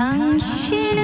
尝试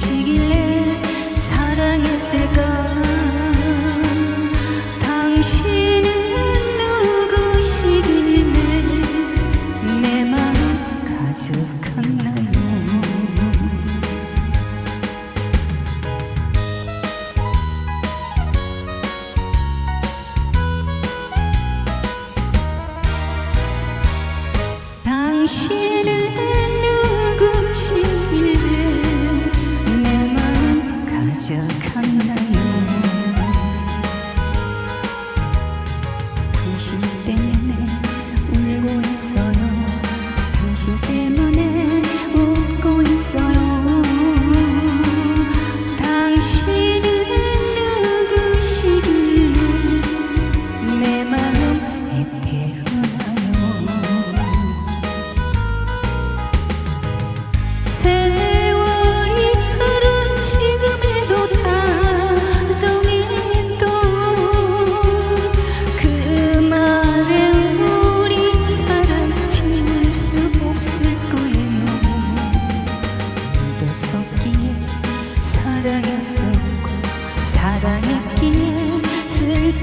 주시길래 사랑했을까? 당신은 누구시길래 내 마음 가득한 나요? 당신은 stars.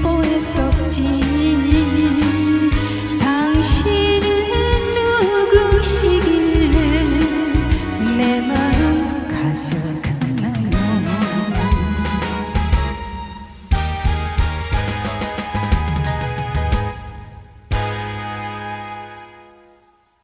보였었지. 당신은